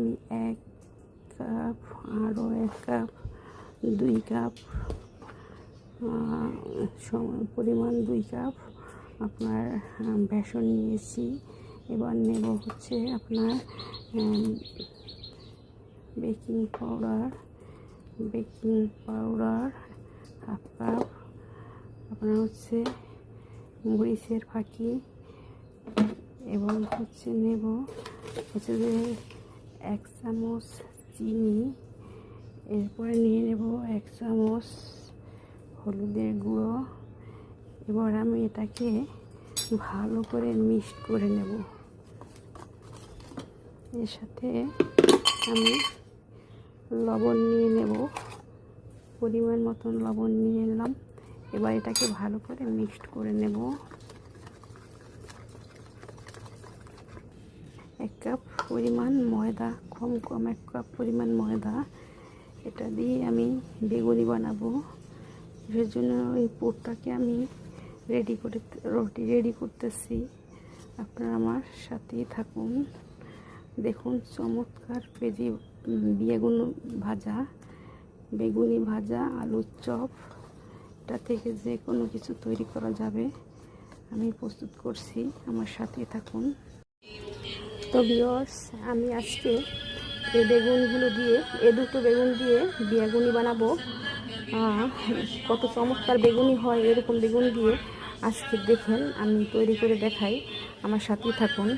আমি এক কাপ আরও এক কাপ দুই কাপ আহ, সম- পরিমাণ দুই কাপ আপনার বেসন নিয়েছি। এবার নেব হচ্ছে আপনার baking powder. Baking powder half cup. আপনার হচ্ছে মরিচের ফাঁকি। এবং হচ্ছে নেব হচ্ছে যে এক চামচ চিনি, এরপরে নিয়ে নেব এক চামচ হলুদের গুঁড়ো। এবার আমি এটাকে ভালো করে মিক্সড করে নেব। এর সাথে আমি লবণ নিয়ে নেব। পরিমাণ মতন লবণ নিয়ে নিলাম। এবার এটাকে ভালো করে মিক্সড করে নেব। এক কাপ পরিমাণ ময়দা, কম কম এক কাপ পরিমাণ ময়দা। এটা দিয়ে আমি বেগুনি বানাবো। জন্য এই পুরটাকে আমি রেডি করে, রুটি রেডি করতেছি। আপনারা আমার সাথেই থাকুন। দেখুন, চমৎকার পেজি বেগুন ভাজা, বেগুনি ভাজা, আলুর চপ। এটা থেকে যে কোনো কিছু তৈরি করা যাবে। আমি প্রস্তুত করছি। আমার সাথে থাকুন। তো বিয়র্স আমি আজকে এই বেগুনগুলো দিয়ে, এ দুটো বেগুন দিয়ে বেগুনি বানাবো। কত চমৎকার বেগুনি হয় এরকম বেগুন দিয়ে। আজকে দেখেন, আমি তৈরি করে দেখাই। আমার সাথেই থাকুন।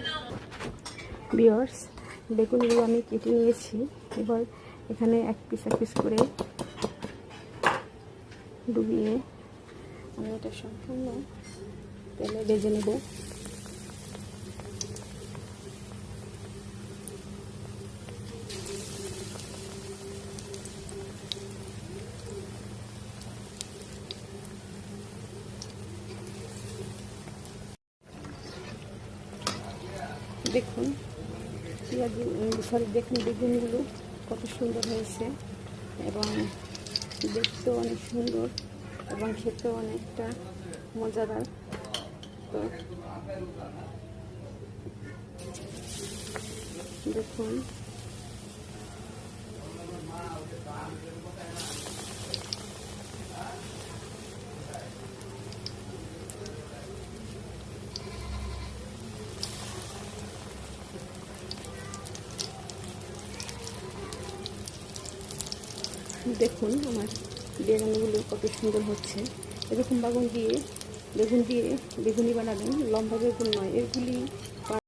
বিয়র্স বেগুনগুলো আমি কেটে নিয়েছি। এবার এখানে এক পিস এক পিস করে ডুবিয়ে আমি এটা সম্পূর্ণ তেলে ভেজে নেব। দেখুন সরি দেখুন বেগুনগুলো কত সুন্দর হয়েছে এবং দেখতেও অনেক সুন্দর এবং খেতেও অনেকটা মজাদার। তো দেখুন দেখুন আমার বেগুনগুলো কত সুন্দর হচ্ছে। এরকম বাগুন দিয়ে, বেগুন দিয়ে বেগুনি বানাবেন। লম্বা বেগুন নয়, এগুলি